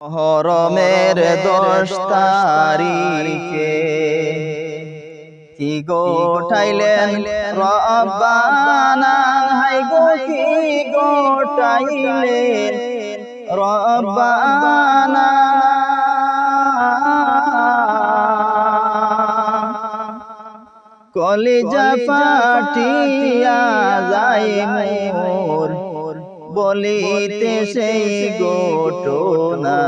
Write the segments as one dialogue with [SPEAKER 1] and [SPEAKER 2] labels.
[SPEAKER 1] হরমের দশ তারিখে কি গোটাইলেন রব্বানা? হাই গো কি গোটাইলেন রব্বানা? কলিজা পাটিয়া যায় মোর। বলিতে সেই গোটনা।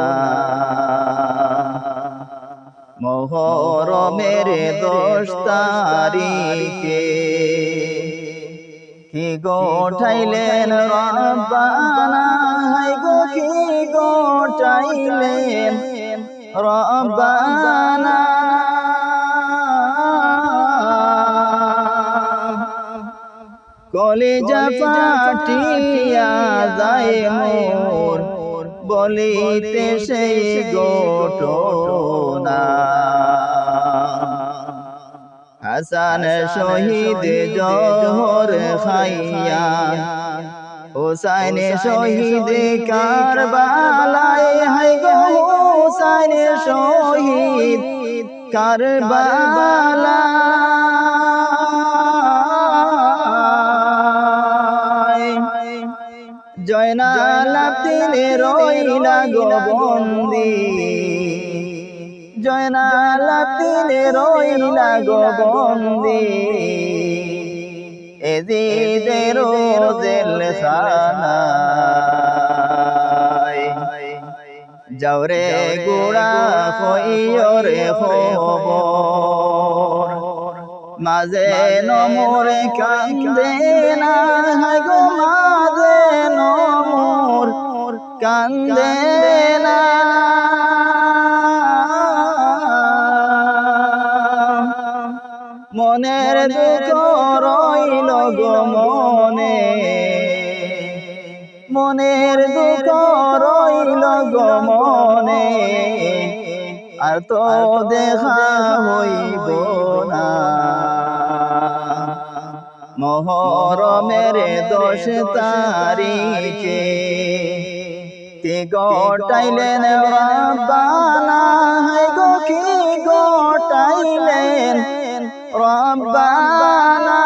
[SPEAKER 1] মোহরমের দশ কি গোঠাইলেন হাই গো কি গোঠাইলেন রব্বানা? কলেজা পাটিয়া যায় মোর। বলিতে সেই গোটনা হাসান শহীদ জহর খাইয়া। হুসাইন শহীদ কারবালায়। হাই গো হুসাইন শহীদ কারবালায়। জয়নাল তিলে রইলা গো বন্দি। জয়নাল তিলে রইলা গো বন্দি। এজিদের জেল খানায় যাওরে গোড়া কইরে খবর মাঝে নমরে কান্দে না গো মাঝে নমর কান্দে না। মনের দুঃখ রইল গো মনে। মনের দুঃখ রইল গো মনে। আর তো দেখা হইব না। মহরমের দশ তারিখে। কে গটাইলেন রব্বানা? হাই গো কি গটাইলেন রব্বানা?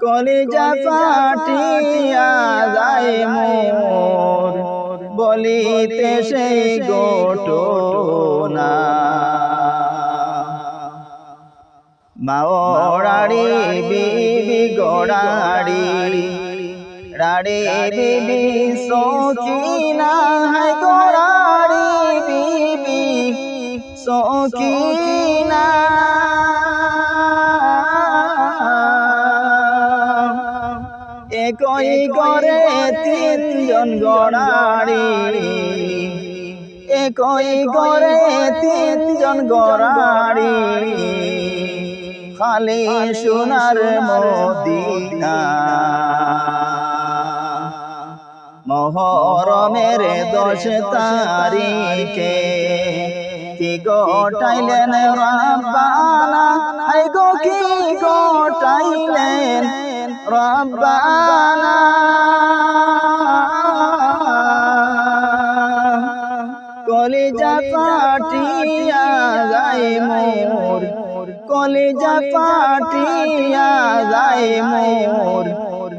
[SPEAKER 1] কলিজা পাটিয়া যায় মোর। বলিতে সেই গোটনা মাওড়াড়ি বিবি গোড়াড়ি রাড়ি বিবি সকিনা হাই গোড়াড়ি বিবি সকিনা একই করে তিনজন গড়াড়ি একই করে তিনজন গড়াড়ি খালি সোনার মদিনা। মহরমের দশ তারিখে কি গোটাইলেন রব্বানা? হাই গো কি গোটাইলেন রব্বানা? কলিজা পাটিয়া যায় মোর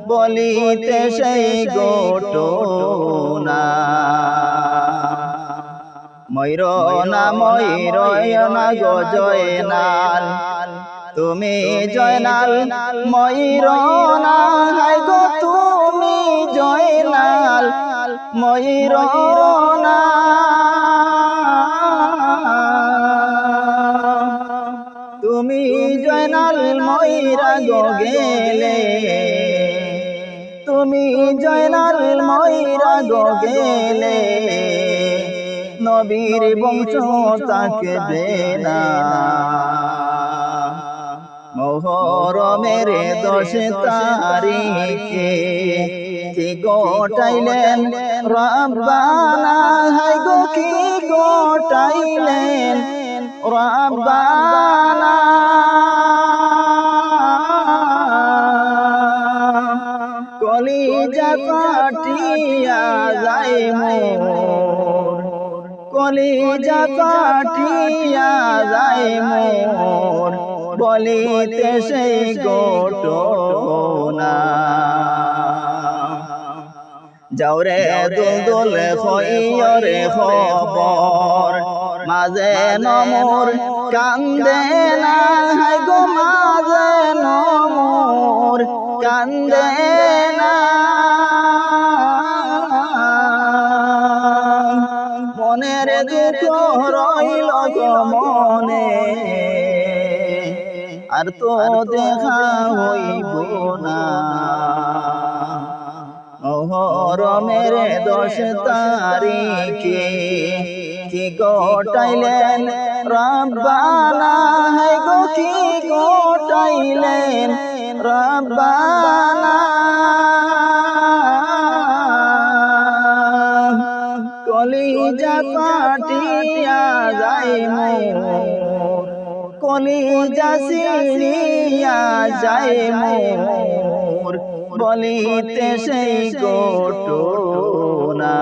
[SPEAKER 1] বলিতে সেই গোটনা ময়ূর না ময়ূর না গো জয়নাল তুমি জয়নাল ময়ূর না হাই গো তুমি জয়নাল ময়ূর না তুমি জয়নাল ময়ূরা গেলে নবীর বংশ তাকে দেনা। মোহরমের দশ তারিখে কি গোটাইলেন? রব্বানা গো, কি গোটাইলেন? রব্বানা কলিজা কাটিয়া যায় মোর বলিতে সেই ঘটনা। যাও রে দোল দোল হইয়রে খবর। মাঝে নমর কান্দে না হাই গো মাঝে নমর। কান্দে না দুঃখ রইল মনে। আর তো দেখা হইব না। মহরমের দশ তারিখে কি গোটাইলেন রব্বানা হাই গো কি গোটাইলেন রব্বানা কলিজা কাটিয়া যায় মোর কলিজা সিরিয়া যায় মোর বলিতে সেই গোটনা